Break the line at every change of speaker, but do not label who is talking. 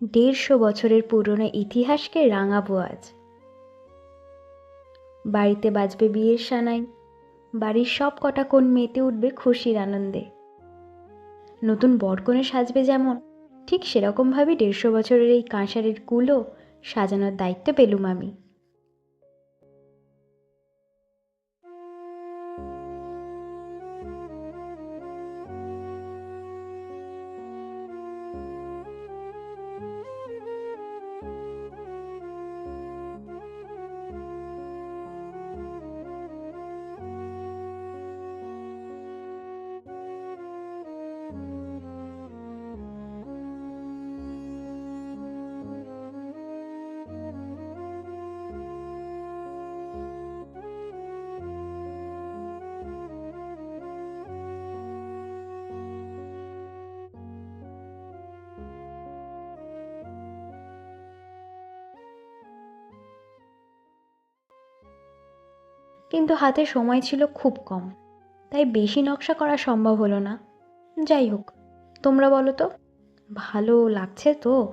দেড়শো বছরের পুরনো ইতিহাসকে রাঙাবো আজ। বাড়িতে বাজবে বিয়ের সানাই, বাড়ির সব কটা কোন মেতে উঠবে খুশির আনন্দে। নতুন বরকনে সাজবে যেমন, ঠিক সেরকমভাবে দেড়শো বছরের এই কাঁসারের কুলো সাজানোর দায়িত্ব পেলুম আমি। কিন্তু হাতে সময় ছিল খুব কম। তাই বেশি নকশা করা সম্ভব হলো না। যাই হোক, তোমরা বলো তো, ভালো লাগছে তো?